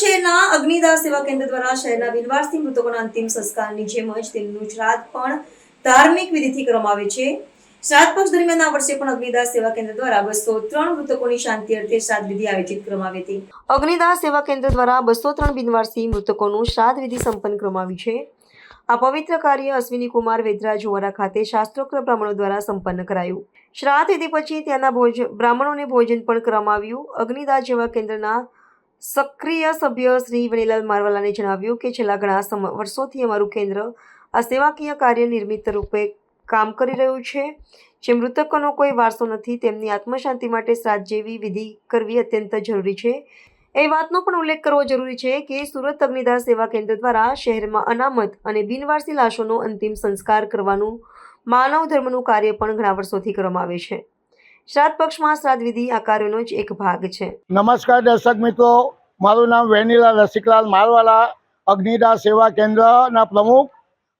શહેરના અગ્નિદાસ સેવા કેન્દ્ર દ્વારા શહેરના બિનવારસી મૃતકોના અંતિમ સંસ્કારની જેમ જ તેમનું શ્રાદ્ધ પણ ધાર્મિક વિધિથી કરવામાં આવે છે. શ્રાદ્ધ પક્ષ દરમિયાન આ વર્ષે પણ અગ્નિદાસ સેવા કેન્દ્ર દ્વારા બસો ત્રણ મૃતકોની શાંતિ અર્થે શ્રાદ્ધ વિધિ આયોજિત કરવામાં આવી હતી. અગ્નિદાસ સેવા કેન્દ્ર દ્વારા બસો ત્રણ બિનવારસી મૃતકોનું શ્રાદ્ધ વિધિ સંપન્ન કરવામાં આવી છે. આ પવિત્ર કાર્ય અશ્વિની કુમાર વેદરા જુવારા ખાતે શાસ્ત્રોક્ત બ્રાહ્મણો દ્વારા સંપન્ન કરાયું. શ્રાદ્ધ વિધિ પછી ત્યાંના ભોજ બ્રાહ્મણોને ભોજન પણ કરવામાં આવ્યું. અગ્નિદાસ સેવા કેન્દ્રના સક્રિય સભ્ય શ્રી વનીલાલ મારવાલાને જણાવ્યું કે છેલ્લા ઘણા વર્ષોથી અમારું કેન્દ્ર આ સેવાકીય કાર્ય નિર્મિત રૂપે કામ કરી રહ્યું છે. જે મૃતકોનો કોઈ વારસો નથી, તેમની આત્મશાંતિ માટે શ્રાદ્ધ જેવી વિધિ કરવી અત્યંત જરૂરી છે. એ વાતનો પણ ઉલ્લેખ કરવો જરૂરી છે કે સુરત અગ્નિદાસ સેવા કેન્દ્ર દ્વારા શહેરમાં અનામત અને બિનવારસી લાશોનો અંતિમ સંસ્કાર કરવાનું માનવ ધર્મનું કાર્ય પણ ઘણા વર્ષોથી કરવામાં આવે છે. શ્રાદ્ધ પક્ષમાં શ્રાદ્ધ વિધિ આ કાર્યનો જ એક ભાગ છે. નમસ્કાર દર્શક મિત્રો, મારું નામ વેનીલા રસિકલાલ મારવાલા, અગ્નિદા સેવા કેન્દ્રના પ્રમુખ.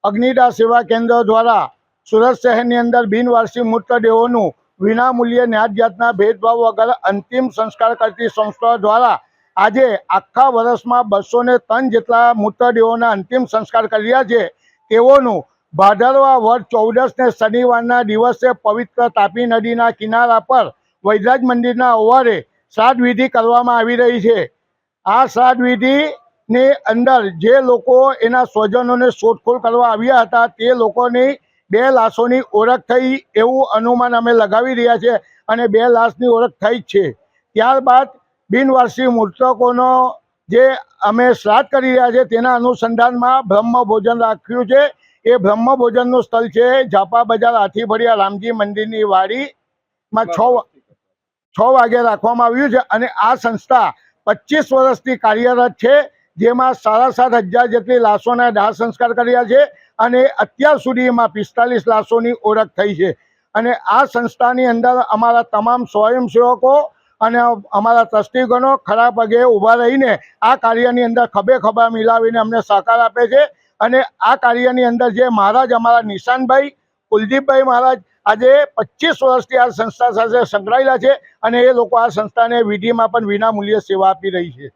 અગ્નિદા સેવા કેન્દ્ર દ્વારા સુરત શહેરની અંદર બિનવારસી મૃતદેહોનું વિનામૂલ્યે ન્યાજ જાતના ભેદભાવ વગર અંતિમ સંસ્કાર કરતી સંસ્થા દ્વારા આજે આખા વર્ષમાં બસો ને ત્રણ જેટલા મૃતદેહોના અંતિમ સંસ્કાર કર્યા છે. તેઓનું ભાદરવા વર્ષ ચૌદસ ને શનિવારના દિવસે પવિત્ર તાપી નદીના કિનારા પર વૈદરાજ મંદિરના ઓવારે શ્રાદ્ધવિધિ કરવામાં આવી રહી છે. આ શ્રાદ્ધવિધિની અંદર જે લોકો એના સ્વજનોને શોધખોળ કરવા આવ્યા હતા તે લોકોની બે લાશોની ઓળખ થઈ એવું અનુમાન અમે લગાવી રહ્યા છે અને બે લાશની ઓળખ થઈ છે. ત્યારબાદ બિનવારસી મૃતકોનો જે અમે શ્રાદ્ધ કરી રહ્યા છે તેના અનુસંધાનમાં બ્રહ્મ ભોજન રાખ્યું છે. એ બ્રહ્મ ભોજનનું સ્થળ છે ઝાપા બજાર હાથીભરિયા રામજી મંદિરની વાડીમાં છ છ વાગે રાખવામાં આવ્યું છે અને આ સંસ્થા પચીસ વર્ષથી કાર્યરત છે, જેમાં સાડા સાત હજાર જેટલી લાશોના દાહ સંસ્કાર કર્યા છે અને અત્યાર સુધીમાં પિસ્તાલીસ લાશોની ઓળખ થઈ છે. અને આ સંસ્થાની અંદર અમારા તમામ સ્વયંસેવકો અને અમારા ટ્રસ્ટીગણો ખરા પગે ઊભા રહીને આ કાર્યની અંદર ખભે ખભા મિલાવીને અમને સહકાર આપે છે. અને આ કાર્યની અંદર જે મહારાજ અમારા નિશાનભાઈ, કુલદીપભાઈ મહારાજ આજે પચીસ વર્ષથી આ સંસ્થા સાથે સંકળાયેલા છે અને એ લોકો આ સંસ્થાને વિધિમાં પણ વિનામૂલ્યે સેવા આપી રહી છે.